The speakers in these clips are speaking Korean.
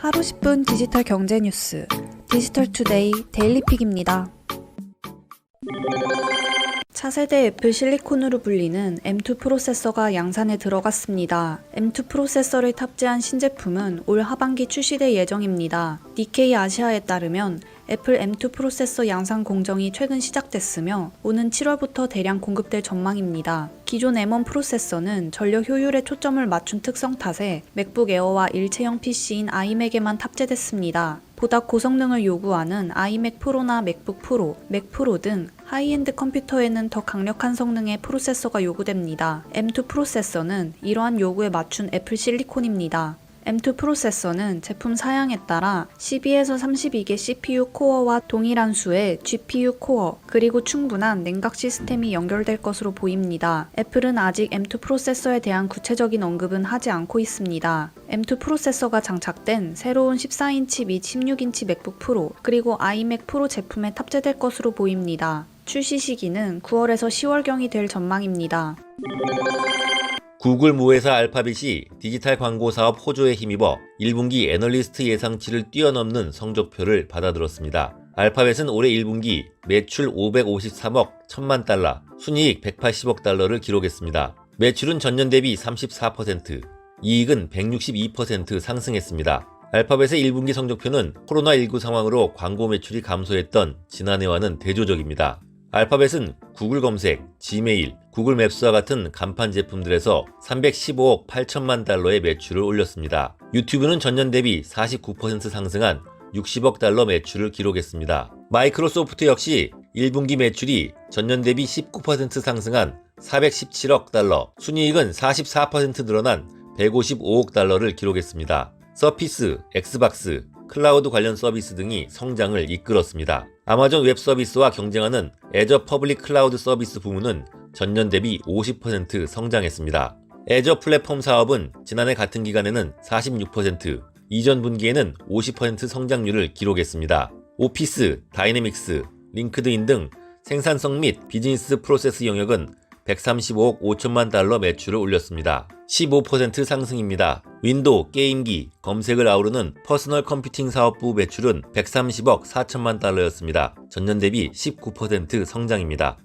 하루 10분 디지털 경제 뉴스 디지털 투데이 데일리픽입니다. 차세대 애플 실리콘으로 불리는 M2 프로세서가 양산에 들어갔습니다. M2 프로세서를 탑재한 신제품은 올 하반기 출시될 예정입니다. 니케이 아시아에 따르면 애플 M2 프로세서 양산 공정이 최근 시작됐으며 오는 7월부터 대량 공급될 전망입니다. 기존 M1 프로세서는 전력 효율에 초점을 맞춘 특성 탓에 맥북 에어와 일체형 PC인 아이맥에만 탑재됐습니다. 보다 고성능을 요구하는 아이맥 프로나 맥북 프로, 맥 프로 등 하이엔드 컴퓨터에는 더 강력한 성능의 프로세서가 요구됩니다. M2 프로세서는 이러한 요구에 맞춘 애플 실리콘입니다. M2 프로세서는 제품 사양에 따라 12에서 32개 CPU 코어와 동일한 수의 GPU 코어, 그리고 충분한 냉각 시스템이 연결될 것으로 보입니다. 애플은 아직 M2 프로세서에 대한 구체적인 언급은 하지 않고 있습니다. M2 프로세서가 장착된 새로운 14인치 및 16인치 맥북 프로, 그리고 아이맥 프로 제품에 탑재될 것으로 보입니다. 출시 시기는 9월에서 10월경이 될 전망입니다. 구글 모회사 알파벳이 디지털 광고 사업 호조에 힘입어 1분기 애널리스트 예상치를 뛰어넘는 성적표를 받아들었습니다. 알파벳은 올해 1분기 매출 553억 1000만 달러, 순이익 180억 달러를 기록했습니다. 매출은 전년 대비 34%, 이익은 162% 상승했습니다. 알파벳의 1분기 성적표는 코로나19 상황으로 광고 매출이 감소했던 지난해와는 대조적입니다. 알파벳은 구글 검색, 지메일, 구글 맵스와 같은 간판 제품들에서 315억 8천만 달러의 매출을 올렸습니다. 유튜브는 전년 대비 49% 상승한 60억 달러 매출을 기록했습니다. 마이크로소프트 역시 1분기 매출이 전년 대비 19% 상승한 417억 달러, 순이익은 44% 늘어난 155억 달러를 기록했습니다. 서피스, 엑스박스, 클라우드 관련 서비스 등이 성장을 이끌었습니다. 아마존 웹 서비스와 경쟁하는 애저 퍼블릭 클라우드 서비스 부문은 전년 대비 50% 성장했습니다. 애저 플랫폼 사업은 지난해 같은 기간에는 46%, 이전 분기에는 50% 성장률을 기록했습니다. 오피스, 다이내믹스, 링크드인 등 생산성 및 비즈니스 프로세스 영역은 135억 5천만 달러 매출을 올렸습니다. 15% 상승입니다. 윈도우, 게임기, 검색을 아우르는 퍼스널 컴퓨팅 사업부 매출은 130억 4천만 달러였습니다. 전년 대비 19% 성장입니다.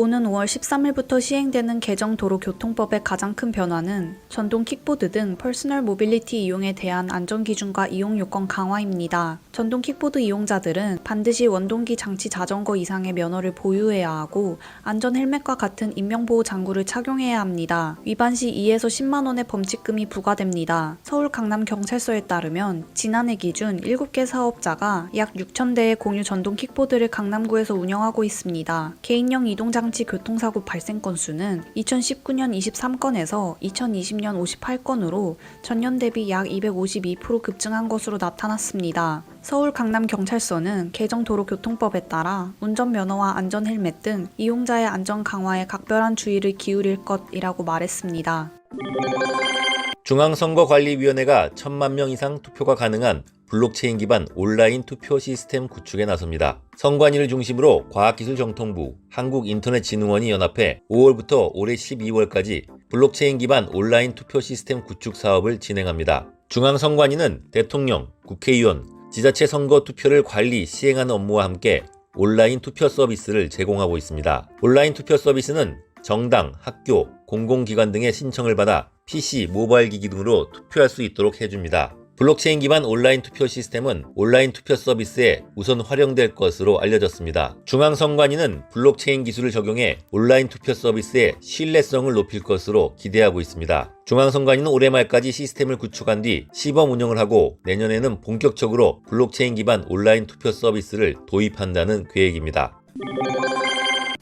오는 5월 13일부터 시행되는 개정 도로교통법의 가장 큰 변화는 전동 킥보드 등 퍼스널 모빌리티 이용에 대한 안전 기준과 이용 요건 강화입니다. 전동 킥보드 이용자들은 반드시 원동기 장치 자전거 이상의 면허를 보유해야 하고 안전 헬멧과 같은 인명보호 장구를 착용해야 합니다. 위반 시 2에서 10만 원의 범칙금이 부과됩니다. 서울 강남 경찰서에 따르면 지난해 기준 7개 사업자가 약 6천 대의 공유 전동 킥보드를 강남구에서 운영하고 있습니다. 개인용 이동 장치 교통사고 발생 건수는 2019년 23건에서 2020년 58건으로 전년 대비 약 252% 급증한 것으로 나타났습니다. 서울 강남 경찰서는 개정 도로교통법에 따라 운전면허와 안전 헬멧 등 이용자의 안전 강화에 각별한 주의를 기울일 것이라고 말했습니다. 중앙선거관리위원회가 천만 명 이상 투표가 가능한 블록체인 기반 온라인 투표 시스템 구축에 나섭니다. 선관위를 중심으로 과학기술정통부, 한국인터넷진흥원이 연합해 5월부터 올해 12월까지 블록체인 기반 온라인 투표 시스템 구축 사업을 진행합니다. 중앙선관위는 대통령, 국회의원, 지자체 선거 투표를 관리, 시행하는 업무와 함께 온라인 투표 서비스를 제공하고 있습니다. 온라인 투표 서비스는 정당, 학교, 공공기관 등의 신청을 받아 PC, 모바일 기기 등으로 투표할 수 있도록 해줍니다. 블록체인 기반 온라인 투표 시스템은 온라인 투표 서비스에 우선 활용될 것으로 알려졌습니다. 중앙선관위는 블록체인 기술을 적용해 온라인 투표 서비스의 신뢰성을 높일 것으로 기대하고 있습니다. 중앙선관위는 올해 말까지 시스템을 구축한 뒤 시범 운영을 하고 내년에는 본격적으로 블록체인 기반 온라인 투표 서비스를 도입한다는 계획입니다.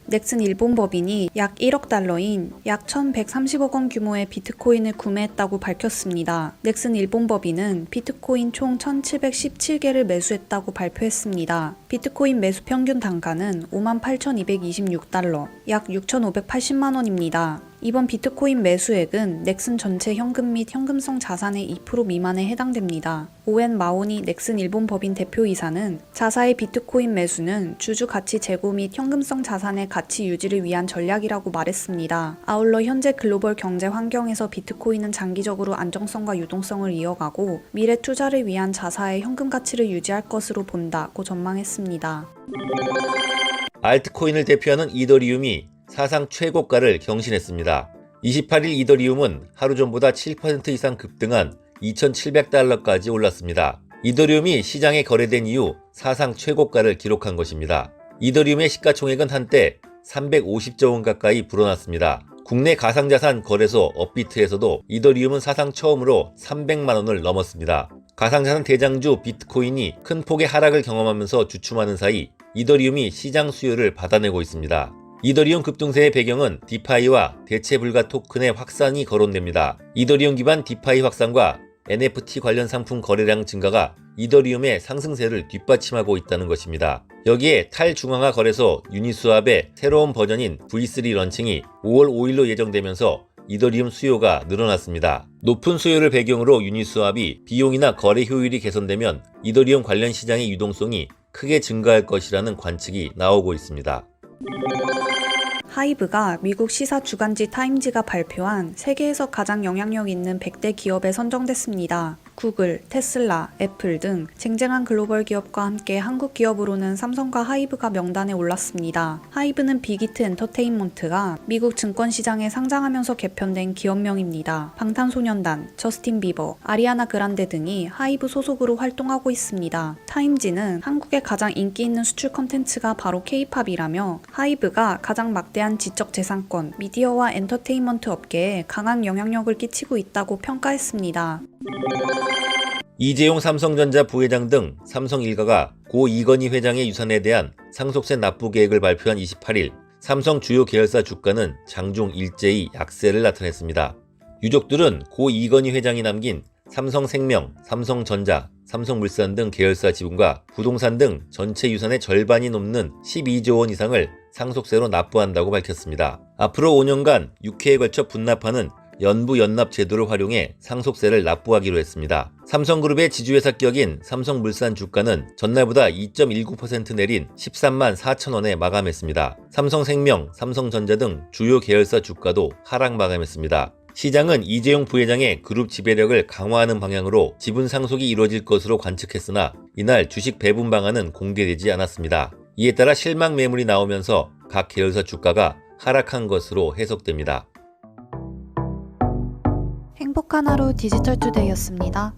넥슨 일본 법인이 약 1억 달러인 약 1,130억 원 규모의 비트코인을 구매했다고 밝혔습니다. 넥슨 일본 법인은 비트코인 총 1,717개를 매수했다고 발표했습니다. 비트코인 매수 평균 단가는 58,226달러, 약 6,580만 원입니다. 이번 비트코인 매수액은 넥슨 전체 현금 및 현금성 자산의 2% 미만에 해당됩니다. 오엔 마오니 넥슨 일본 법인 대표이사는 자사의 비트코인 매수는 주주 가치 제고 및 현금성 자산의 가치 유지를 위한 전략이라고 말했습니다. 아울러 현재 글로벌 경제 환경에서 비트코인은 장기적으로 안정성과 유동성을 이어가고 미래 투자를 위한 자사의 현금 가치를 유지할 것으로 본다고 전망했습니다. 알트코인을 대표하는 이더리움이 사상 최고가를 경신했습니다. 28일 이더리움은 하루 전보다 7% 이상 급등한 2,700달러까지 올랐습니다. 이더리움이 시장에 거래된 이후 사상 최고가를 기록한 것입니다. 이더리움의 시가총액은 한때 350조 원 가까이 불어났습니다. 국내 가상자산 거래소 업비트에서도 이더리움은 사상 처음으로 300만 원을 넘었습니다. 가상자산 대장주 비트코인이 큰 폭의 하락을 경험하면서 주춤하는 사이 이더리움이 시장 수요를 받아내고 있습니다. 이더리움 급등세의 배경은 디파이와 대체 불가 토큰의 확산이 거론됩니다. 이더리움 기반 디파이 확산과 NFT 관련 상품 거래량 증가가 이더리움의 상승세를 뒷받침하고 있다는 것입니다. 여기에 탈중앙화 거래소 유니스왑의 새로운 버전인 V3 런칭이 5월 5일로 예정되면서 이더리움 수요가 늘어났습니다. 높은 수요를 배경으로 유니스왑이 비용이나 거래 효율이 개선되면 이더리움 관련 시장의 유동성이 크게 증가할 것이라는 관측이 나오고 있습니다. 하이브가 미국 시사 주간지 타임지가 발표한 세계에서 가장 영향력 있는 100대 기업에 선정됐습니다. 구글, 테슬라, 애플 등 쟁쟁한 글로벌 기업과 함께 한국 기업으로는 삼성과 하이브가 명단에 올랐습니다. 하이브는 빅히트 엔터테인먼트가 미국 증권시장에 상장하면서 개편된 기업명입니다. 방탄소년단, 저스틴 비버, 아리아나 그란데 등이 하이브 소속으로 활동하고 있습니다. 타임지는 한국의 가장 인기 있는 수출 컨텐츠가 바로 케이팝이라며 하이브가 가장 막대한 지적 재산권, 미디어와 엔터테인먼트 업계에 강한 영향력을 끼치고 있다고 평가했습니다. 이재용 삼성전자 부회장 등 삼성 일가가 고 이건희 회장의 유산에 대한 상속세 납부 계획을 발표한 28일 삼성 주요 계열사 주가는 장중 일제히 약세를 나타냈습니다. 유족들은 고 이건희 회장이 남긴 삼성생명, 삼성전자, 삼성물산 등 계열사 지분과 부동산 등 전체 유산의 절반이 넘는 12조 원 이상을 상속세로 납부한다고 밝혔습니다. 앞으로 5년간 6회에 걸쳐 분납하는 연부 연납 제도를 활용해 상속세를 납부하기로 했습니다. 삼성그룹의 지주회사 격인 삼성물산 주가는 전날보다 2.19% 내린 13만 4천 원에 마감했습니다. 삼성생명, 삼성전자 등 주요 계열사 주가도 하락 마감했습니다. 시장은 이재용 부회장의 그룹 지배력을 강화하는 방향으로 지분 상속이 이루어질 것으로 관측했으나 이날 주식 배분 방안은 공개되지 않았습니다. 이에 따라 실망 매물이 나오면서 각 계열사 주가가 하락한 것으로 해석됩니다. 행복한 하루 디지털 투데이였습니다.